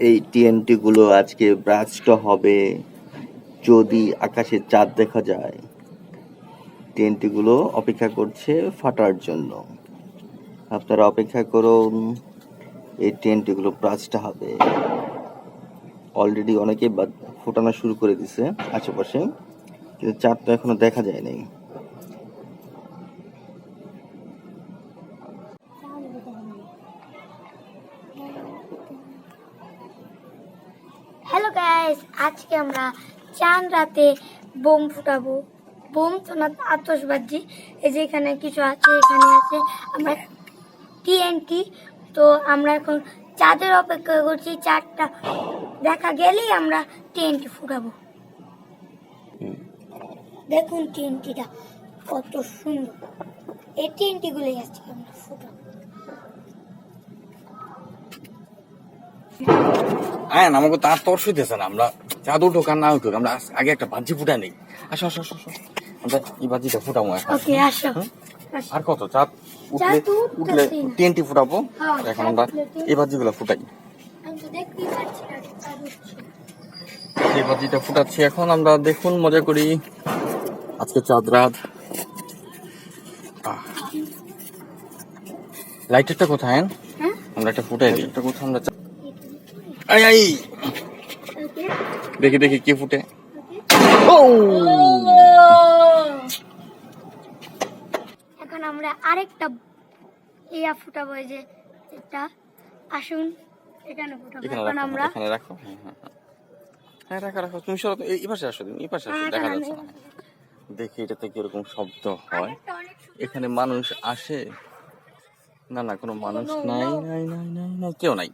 এই টিএনটি গুলো আজকে ব্রাস্ট হবে যদি আকাশে চাঁদ দেখা যায়। টিএনটি গুলো অপেক্ষা করছে ফাটার জন্য। আপনারা অপেক্ষা করুন, এই টিএনটি গুলো ব্রাস্ট হবে। অলরেডি অনেকে ফোটানো শুরু করে দিছে আশেপাশে। কিন্তু চাঁদ তো এখনও দেখা যায় গাইস আজকে আমরা চান রাতে বোম ফুটাবো। বোম তো না আতসবাজি এই যে এখানে কিছু আছে, এখানে আছে। আমরা টিএনটি তো আমরা এখন চাঁদের অপেক্ষা করছি, চারটা দেখা গেলেই আমরা টিএনটি ফুটাবো। দেখুন টিএনটিটা কত সুন্দর। এই টিএনটিগুলোই আজকে হ্যাঁ আমাকে তার তর শুইতেছে না আমরা চাঁদ উঠুক আর না উঠুক আমরা আগে একটা বাজি ফুটা নেই। আসো আসো আসো। আমরা এই বাজিটা ফুটাবো ওকে আসো। আর কত? চাঁদ উঠলে উঠলে টিএনটি ফুটাবো। হ্যাঁ, এখন আমরা এই বাজিগুলো ফুটাই। এই বাজিটা ফুটাচ্ছি এখন আমরা দেখুন মজা করি। আজকে চাঁদ রাত। লাইটারটা কোথায় হ্যাঁ? আমরা একটা ফুটাই দিই। একটা কোথায়? আমরা আই আই দেখি দেখি কি ফুটে? ও! এখন আমরা আরেকটা ইয়া ফুটাবো যে এটা। আসুন এখানে ফুটাবো। এখন রাখো আমরা এখানে রাখো। হ্যাঁ হ্যাঁ হ্যাঁ। হ্যাঁ রাখো রাখো। তুমি সরো এই পাশে আসো তুমি এই পাশে আসো দেখা যাচ্ছে দেখি এটাতে কীরকম শব্দ হয়। এখানে মানুষ আসে? না না কোনো মানুষ নাই নাই নাই নাই কেউ নাই।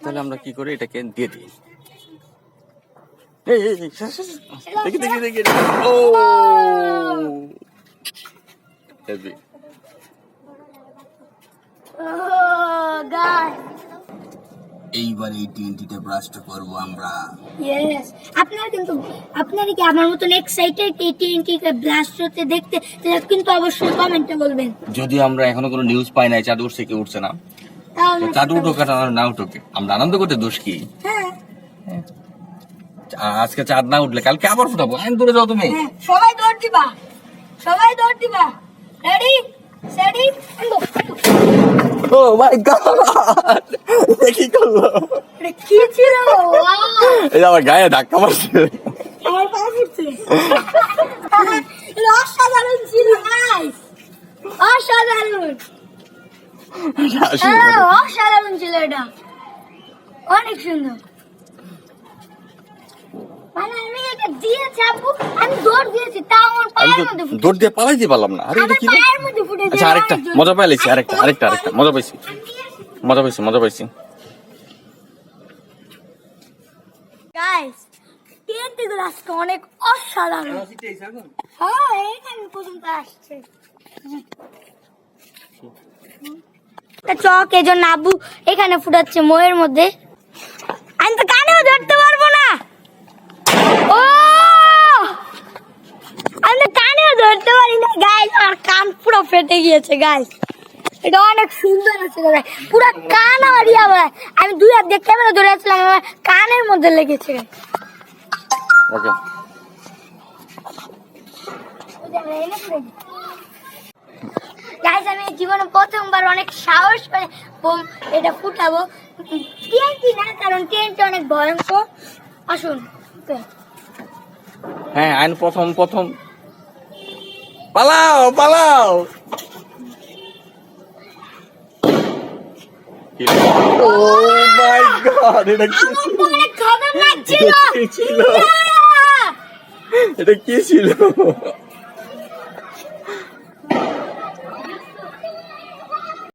তাহলে আমরা কি করি? এটাকে দিয়ে দিই। দেখি দেখি দেখি। ও! হেভি এইবার এই টিএনটিটা ব্রাস্ট করব আমরা। ইয়েস আপনারা কিন্তু আপনারা কি আমার মতন এক্সাইটেড এই টিএনটি কে ব্লাস্ট হতে দেখতে কিন্তু অবশ্যই কমেন্টে বলবেন। যদিও আমরা এখনও কোনো নিউজ পাই নাই চাঁদ উঠছে কি উঠছে না? তাহলে তো চাঁদ উঠুক আর না উঠুক। আমরা আনন্দ করতে দোষ কি? হ্যাঁ। আজকে চাঁদ না উঠলে কালকে আবার ফুটাবো। আইন দূরে যাও তুমি। হ্যাঁ সবাই দৌড় দিবা। সবাই দৌড় দিবা। Ready steady oh my god! কি করল? কি ছিল? Wow! আমার গায়ে ধাক্কা মারছে। আমার পা ফুটছে। অসাধারণ ছিল গাইস অসাধারণ। হ্যাঁ অসাধারণ ছিল এটা অনেক সুন্দর। মানে দৌড় দিয়ে পালাইতে পারলাম না। আরে এটা কি আচ্ছা আরেকটা। মজা পাইছি আরেকটা আরেকটা আরেকটা। মজা পাইছি। মজা পাইছি মজা পাইছি। অনেক অসাধারণ। হ্যাঁ এখানে পর্যন্ত আসছে। একটা চক এই জন্য আব্বু এখানে ফুটাচ্ছে ময়ের মধ্যে। আমি তো কানেও ধরতে পারব না। ও! আমি তো কানেও ধরতে পারি না গাইস আর কান পুরো ফেটে গিয়েছে গাইস এটা অনেক সুন্দর আছে গাইস পুরো কান আমার ইয়া আমি দুই হাত দিয়ে ক্যামেরা ধরে আসলাম আমার কানের মধ্যে লেগেছে। ওকে। জীবনে প্রথমবার অনেক সাহস করে বোম এটা ফুটাবো। টিএনটি না কারণ টিএনটি অনেক ভয়ঙ্কর। আসুন হ্যাঁ আইন প্রথম প্রথম। পালাও পালাও। ও মাই গড কি ছিল? এটা কি ছিল?